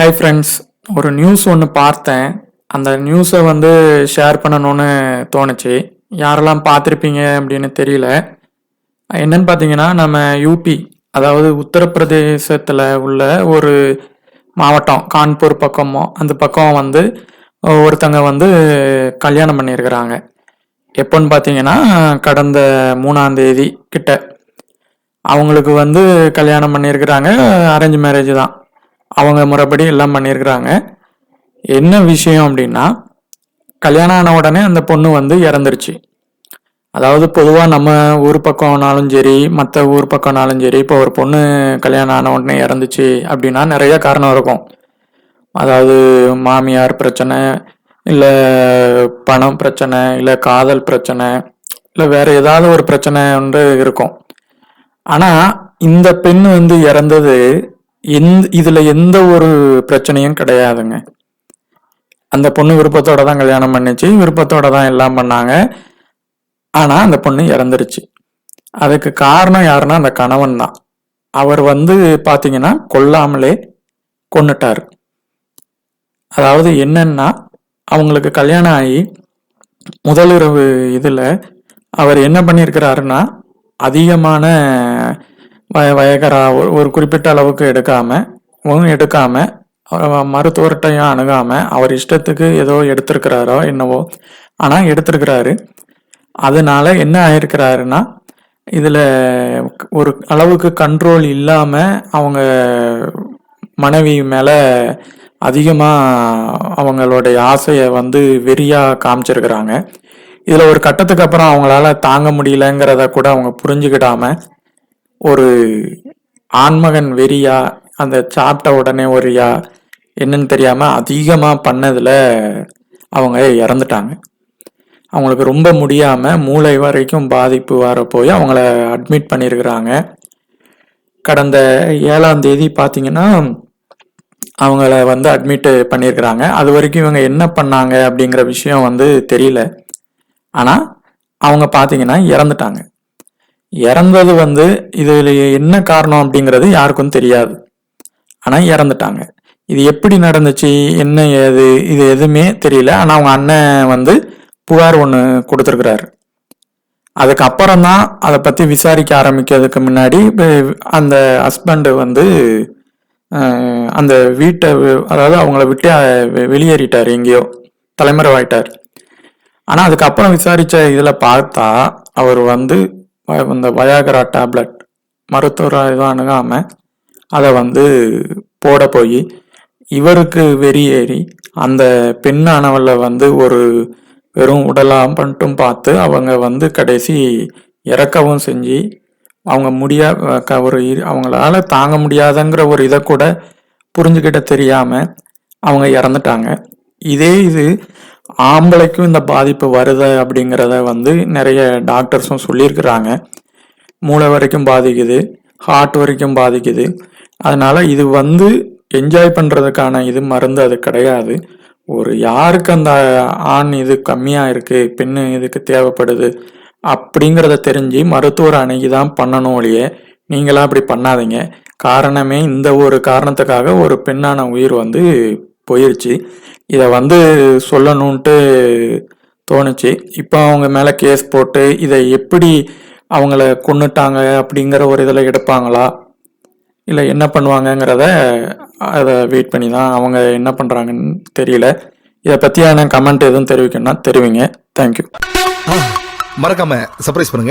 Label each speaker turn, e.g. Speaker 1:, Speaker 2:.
Speaker 1: Hi friends ஒரு news ஒன்று பார்த்தேன். அந்த நியூஸை வந்து ஷேர் பண்ணணும்னு தோணுச்சு. யாரெல்லாம் பார்த்துருப்பீங்க அப்படின்னு தெரியல. என்னன்னு பார்த்தீங்கன்னா நம்ம யூபி அதாவது உத்தரப்பிரதேசத்தில் உள்ள ஒரு மாவட்டம் கான்பூர் பக்கமோ அந்த பக்கம் வந்து ஒருத்தங்க வந்து கல்யாணம் பண்ணியிருக்கிறாங்க. எப்போன்னு பார்த்தீங்கன்னா கடந்த மூணாம் தேதி கிட்ட. அவங்களுக்கு வந்து கல்யாணம் பண்ணியிருக்கிறாங்க. அரேஞ்ச் மேரேஜ் தான். அவங்க முறைப்படி எல்லாம் பண்ணியிருக்கிறாங்க. என்ன விஷயம் அப்படின்னா கல்யாணம் ஆன உடனே அந்த பொண்ணு வந்து இறந்துருச்சு. அதாவது பொதுவாக நம்ம ஊர் பக்கம்னாலும் சரி மற்ற ஊர் பக்கம்னாலும் சரி இப்போ ஒரு பொண்ணு கல்யாணம் ஆன உடனே இறந்துச்சு அப்படின்னா நிறைய காரணம் இருக்கும். அதாவது மாமியார் பிரச்சனை இல்லை பணம் பிரச்சனை இல்லை காதல் பிரச்சனை இல்லை வேற ஏதாவது ஒரு பிரச்சனை வந்து இருக்கும். ஆனால் இந்த பெண் வந்து இறந்தது எந்த இதில் எந்த ஒரு பிரச்சனையும் கிடையாதுங்க. அந்த பொண்ணு விருப்பத்தோட தான் கல்யாணம் பண்ணிச்சு விருப்பத்தோட தான் எல்லாம் பண்ணாங்க. ஆனால் அந்த பொண்ணு இறந்துருச்சு. அதுக்கு காரணம் யாருன்னா அந்த கணவன் தான். அவர் வந்து பாத்தீங்கன்னா கொல்லாமலே கொண்டுட்டார் அதாவது என்னன்னா அவங்களுக்கு கல்யாணம் ஆகி முதலிரவு இதில் அவர் என்ன பண்ணியிருக்கிறாருன்னா அதிகமான வய வயகரா ஒரு குறிப்பிட்ட அளவுக்கு எடுக்காம ஒன்றும் எடுக்காம மருத்துவர்கிட்டையும் அணுகாம அவர் இஷ்டத்துக்கு ஏதோ எடுத்திருக்கிறாரோ என்னவோ ஆனால் எடுத்திருக்கிறாரு. அதனால என்ன ஆயிருக்கிறாருன்னா இதில் ஒரு அளவுக்கு கண்ட்ரோல் இல்லாமல் அவங்க மனைவி மேலே அதிகமாக அவங்களுடைய ஆசையை வந்து வெறியாக காமிச்சிருக்கிறாங்க. இதில் ஒரு கட்டத்துக்கு அப்புறம் அவங்களால தாங்க முடியலங்கிறத கூட அவங்க புரிஞ்சுக்கிடாமல் ஒரு ஆண்மகன் வெறியா அந்த சாப்பிட்ட உடனே ஒரியா என்னன்னு தெரியாமல் அதிகமாக பண்ணதில் அவங்க இறந்துட்டாங்க. அவங்களுக்கு ரொம்ப முடியாமல் மூளை வரைக்கும் பாதிப்பு வர போய் அவங்கள அட்மிட் பண்ணியிருக்கிறாங்க கடந்த ஏழாம் தேதி பார்த்தீங்கன்னா அவங்கள வந்து அட்மிட் பண்ணியிருக்கிறாங்க அது வரைக்கும் இவங்க என்ன பண்ணாங்க அப்படிங்கிற விஷயம் வந்து தெரியல. ஆனால் அவங்க பார்த்தீங்கன்னா இறந்துட்டாங்க. இறந்தது வந்து இதில் என்ன காரணம் அப்படிங்கிறது யாருக்கும் தெரியாது. ஆனால் இறந்துட்டாங்க. இது எப்படி நடந்துச்சு? என்ன ஏது? இது எதுவுமே தெரியல. ஆனால் அவங்க அண்ணன் வந்து புகார் ஒன்று கொடுத்துருக்குறாரு. அதுக்கப்புறம் தான் அதை பற்றி விசாரிக்க ஆரம்பிக்கிறதுக்கு முன்னாடி அந்த ஹஸ்பண்டு வந்து அந்த வீட்டை அதாவது அவங்கள விட்டு வெ- வெளியேறிட்டார் எங்கேயோ. தலைமறைவாயிட்டார். ஆனால் அதுக்கப்புறம் விசாரித்த இதில் பார்த்தா அவர் வந்து இந்த வயாகரா டேப்லெட் மருத்துவரை இதாக அணுகாமல் அதை வந்து போட போய் இவருக்கு வெறியேறி அந்த பெண்ணானவளை வந்து ஒரு வெறும் உடலாம் மட்டும் பார்த்து அவங்க வந்து கடைசி இறக்கவும் செஞ்சு அவங்க முடியா ஒரு அவங்களால தாங்க முடியாதங்கிற ஒரு இதை கூட புரிஞ்சுக்கிட்ட தெரியாமல் அவங்க இறந்துட்டாங்க. இதே இது ஆம்பளைக்கும் இந்த பாதிப்பு வருது அப்படிங்கிறத வந்து நிறைய டாக்டர்ஸும் சொல்லியிருக்கிறாங்க. மூளை வரைக்கும் பாதிக்குது ஹார்ட் வரைக்கும் பாதிக்குது. அதனால் இது வந்து என்ஜாய் பண்ணுறதுக்கான இது மருந்து அது கிடையாது. ஒரு யாருக்கு அந்த ஆண் இது கம்மியாக இருக்குது பெண்ணு இதுக்கு தேவைப்படுது அப்படிங்கிறத தெரிஞ்சு மருத்துவர் அணுகி தான் பண்ணணும் ஒழிய நீங்களாம் அப்படி பண்ணாதீங்க. காரணமே இந்த ஒரு காரணத்துக்காக ஒரு பெண்ணான உயிர் வந்து போயிருச்சு. இதை வந்து சொல்லணுன்ட்டு தோணுச்சு. இப்போ அவங்க மேலே கேஸ் போட்டு இதை எப்படி அவங்கள கொன்னுட்டாங்க அப்படிங்கிற ஒரு இதில் எடுப்பாங்களா? இல்லை என்ன பண்ணுவாங்கங்கிறத அதை வெயிட் பண்ணி தான் அவங்க என்ன பண்ணுறாங்கன்னு தெரியல. இதை பற்றியான கமெண்ட் எதுவும் தெரிவிக்கணும்னா தெரிவிங்க. தேங்க்யூ
Speaker 2: மறக்காம சர்ப்ரைஸ் பண்ணுங்க.